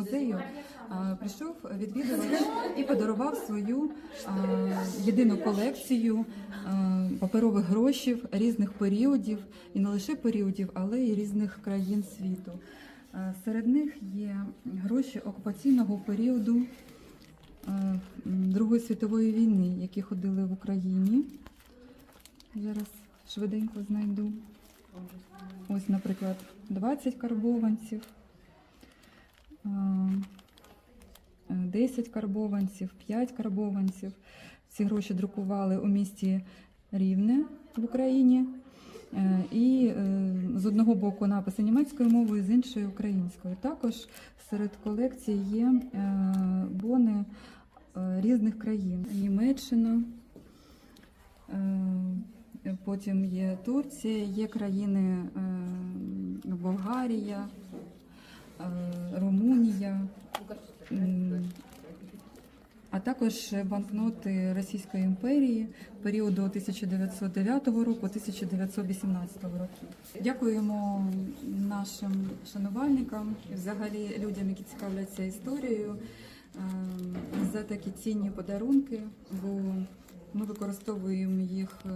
музею прийшов відвідувач і подарував свою єдину колекцію паперових грошів різних періодів, і не лише періодів, але й різних країн світу. Серед них є гроші окупаційного періоду Другої світової війни, які ходили в Україні. Зараз швиденько знайду. Ось, наприклад, 20 карбованців, 10 карбованців, 5 карбованців. Ці гроші друкували у місті Рівне в Україні. Е, І е, з одного боку написи німецькою мовою, з іншої українською. Також серед колекцій є е, бони е, різних країн: Німеччина, е, потім є Турція, є країни е, Болгарія, е, Румунія. А також банкноти Російської імперії періоду 1909 року 1918 року. Дякуємо нашим шанувальникам і взагалі людям, які цікавляться історією, е, за такі цінні подарунки, бо ми використовуємо їх е,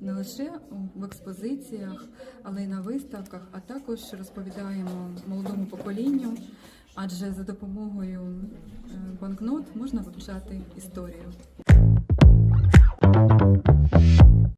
не лише в експозиціях, але й на виставках, а також розповідаємо молодому поколінню, адже за допомогою е, банкнот можна вивчати історію.